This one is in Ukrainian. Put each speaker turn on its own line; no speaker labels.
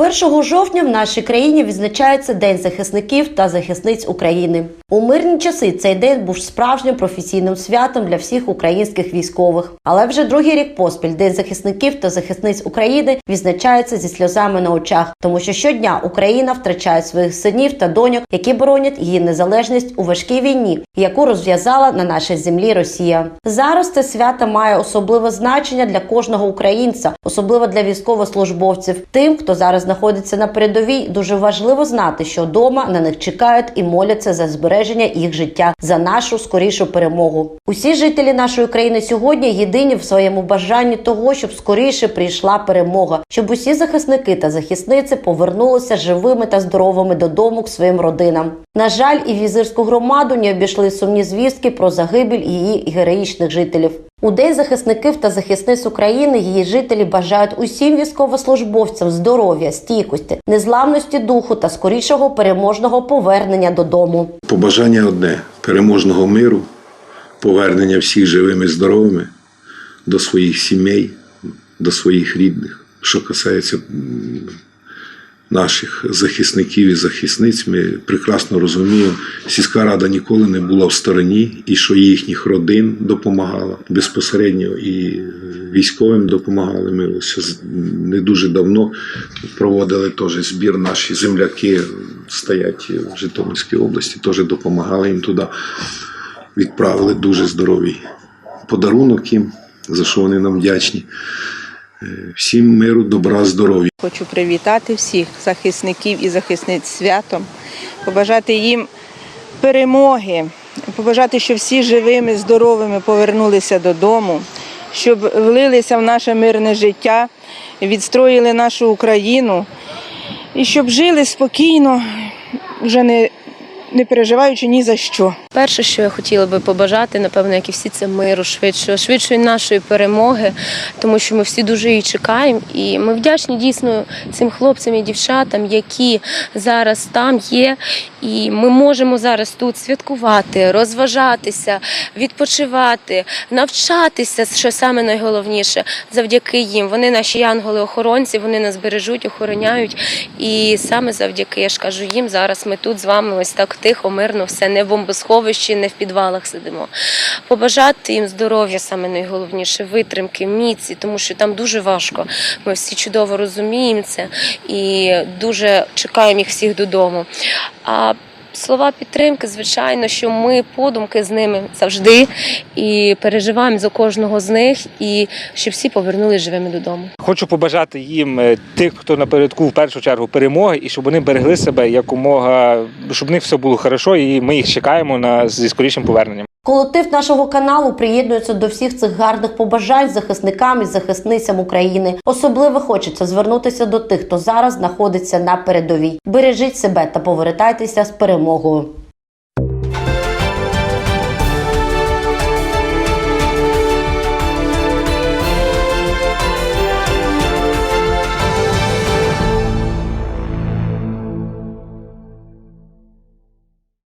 1 жовтня в нашій країні відзначається День захисників та захисниць України. У мирні часи цей день був справжнім професійним святом для всіх українських військових. Але вже другий рік поспіль День захисників та захисниць України відзначається зі сльозами на очах, тому що щодня Україна втрачає своїх синів та доньок, які боронять її незалежність у важкій війні, яку розв'язала на нашій землі Росія. Зараз це свято має особливе значення для кожного українця, особливо для військовослужбовців. Тим, хто зараз знаходиться на передовій, дуже важливо знати, що вдома на них чекають і моляться за збереження їх життя за нашу скорішу перемогу. Усі жителі нашої країни сьогодні єдині в своєму бажанні того, щоб скоріше прийшла перемога, щоб усі захисники та захисниці повернулися живими та здоровими додому к своїм родинам. На жаль, і візирську громаду не обійшли сумні звістки про загибель її героїчних жителів. У день захисників та захисниць України її жителі бажають усім військовослужбовцям здоров'я, стійкості, незламності духу та скорішого переможного повернення додому.
Побажання одне переможного миру, повернення всіх живими, здоровими до своїх сімей, до своїх рідних. Що касається наших захисників і захисниць, ми прекрасно розуміємо, сільська рада ніколи не була в стороні, і що їхніх родин допомагала безпосередньо і військовим допомагали. Ми ось не дуже давно проводили теж збір. Наші земляки стоять в Житомирській області, теж допомагали їм туди. Відправили дуже здоровий подарунок їм, за що вони нам вдячні. Всім миру, добра, здоров'я.
Хочу привітати всіх захисників і захисниць святом, побажати їм перемоги, побажати, щоб всі живими, здоровими повернулися додому, щоб влилися в наше мирне життя, відстроїли нашу Україну і щоб жили спокійно, вже не, не переживаючи ні за що.
Перше, що я хотіла би побажати, напевно, як і всі, це миру, швидшого, швидшої нашої перемоги, тому що ми всі дуже її чекаємо. І ми вдячні дійсно цим хлопцям і дівчатам, які зараз там є. І ми можемо зараз тут святкувати, розважатися, відпочивати, навчатися, що саме найголовніше, завдяки їм. Вони наші янголи-охоронці, вони нас бережуть, охороняють. І саме завдяки, я ж кажу, їм зараз ми тут з вами ось так тихо, мирно, все не в бомбосховищі, не в підвалах сидимо. Побажати їм здоров'я, саме найголовніше, витримки, міці, тому що там дуже важко. Ми всі чудово розуміємо це і дуже чекаємо їх всіх додому. А Слова підтримки, звичайно, що ми подумки з ними завжди і переживаємо за кожного з них, і щоб всі повернулися живими додому.
Хочу побажати їм е, тих, хто напередку в першу чергу перемоги, і щоб вони берегли себе якомога, щоб в них все було хорошо, і ми їх чекаємо на зі скорішим поверненням.
Колектив нашого каналу приєднується до всіх цих гарних побажань захисникам і захисницям України. Особливо хочеться звернутися до тих, хто зараз знаходиться на передовій. Бережіть себе та повертайтеся з перемогою.